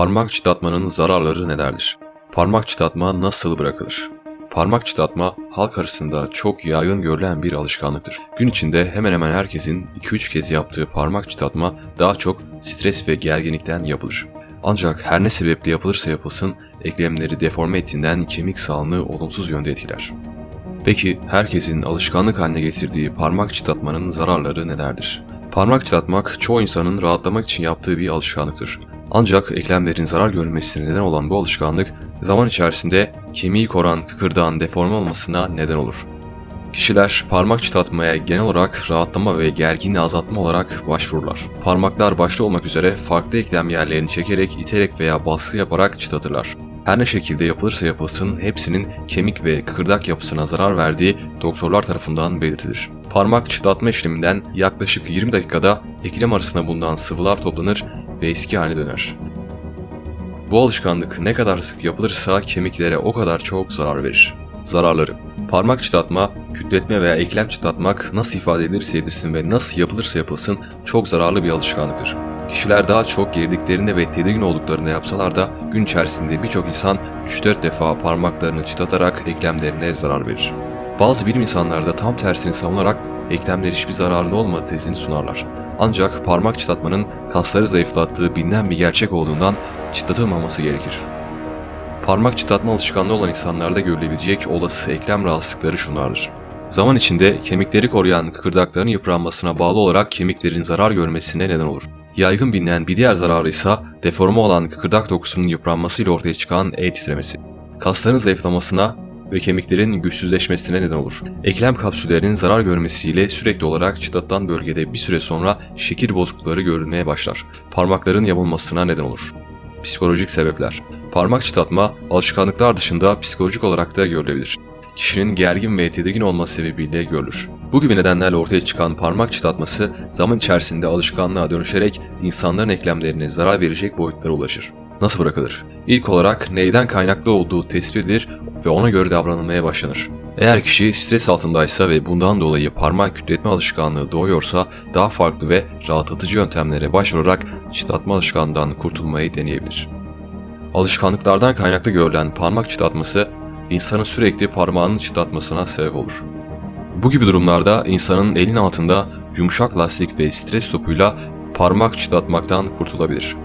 Parmak çıtlatmanın zararları nelerdir? Parmak çıtlatma nasıl bırakılır? Parmak çıtlatma halk arasında çok yaygın görülen bir alışkanlıktır. Gün içinde hemen hemen herkesin 2-3 kez yaptığı parmak çıtlatma daha çok stres ve gerginlikten yapılır. Ancak her ne sebeple yapılırsa yapılsın eklemleri deforme ettiğinden kemik sağlığını olumsuz yönde etkiler. Peki herkesin alışkanlık haline getirdiği parmak çıtlatmanın zararları nelerdir? Parmak çıtlatmak çoğu insanın rahatlamak için yaptığı bir alışkanlıktır. Ancak eklemlerin zarar görmesine neden olan bu alışkanlık zaman içerisinde kemiği koran kıkırdağın deforme olmasına neden olur. Kişiler parmak çıtlatmaya genel olarak rahatlama ve gerginliği azaltma olarak başvururlar. Parmaklar başta olmak üzere farklı eklem yerlerini çekerek, iterek veya baskı yaparak çıtlatırlar. Her ne şekilde yapılırsa yapılsın hepsinin kemik ve kıkırdak yapısına zarar verdiği doktorlar tarafından belirtilir. Parmak çıtlatma işleminden yaklaşık 20 dakikada eklem arasında bulunan sıvılar toplanır ve eski haline döner. Bu alışkanlık ne kadar sık yapılırsa kemiklere o kadar çok zarar verir. Zararları Parmak çıtlatma, kütletme veya eklem çıtlatmak nasıl ifade edilirse edilsin ve nasıl yapılırsa yapılsın çok zararlı bir alışkanlıktır. Kişiler daha çok geridiklerinde ve tedirgin olduklarında yapsalar da gün içerisinde birçok insan 3-4 defa parmaklarını çıtlatarak eklemlerine zarar verir. Bazı bilim insanları da tam tersini savunarak eklemler hiçbir zararlı olmadığı tezini sunarlar. Ancak parmak çıtlatmanın kasları zayıflattığı bilinen bir gerçek olduğundan çıtlatılmaması gerekir. Parmak çıtlatma alışkanlığı olan insanlarda görülebilecek olası eklem rahatsızlıkları şunlardır. Zaman içinde kemikleri koruyan kıkırdakların yıpranmasına bağlı olarak kemiklerin zarar görmesine neden olur. Yaygın bilinen bir diğer zararı ise deforme olan kıkırdak dokusunun yıpranmasıyla ortaya çıkan el titremesi. Kasların zayıflamasına ve kemiklerin güçsüzleşmesine neden olur. Eklem kapsüllerinin zarar görmesiyle sürekli olarak çıtlatılan bölgede bir süre sonra şekil bozuklukları görülmeye başlar. Parmakların yamulmasına neden olur. Psikolojik sebepler Parmak çıtlatma alışkanlıklar dışında psikolojik olarak da görülebilir. Kişinin gergin ve tedirgin olması sebebiyle görülür. Bu gibi nedenlerle ortaya çıkan parmak çıtlatması zaman içerisinde alışkanlığa dönüşerek insanların eklemlerine zarar verecek boyutlara ulaşır. Nasıl bırakılır? İlk olarak neyden kaynaklı olduğu tespit ve ona göre davranılmaya başlanır. Eğer kişi stres altındaysa ve bundan dolayı parmak kütletme alışkanlığı doğuyorsa daha farklı ve rahatlatıcı yöntemlere başvurarak çıtlatma alışkanlığından kurtulmayı deneyebilir. Alışkanlıklardan kaynaklı görülen parmak çıtlatması insanın sürekli parmağını çıtlatmasına sebep olur. Bu gibi durumlarda insanın elin altında yumuşak lastik ve stres topuyla parmak çıtlatmaktan kurtulabilir.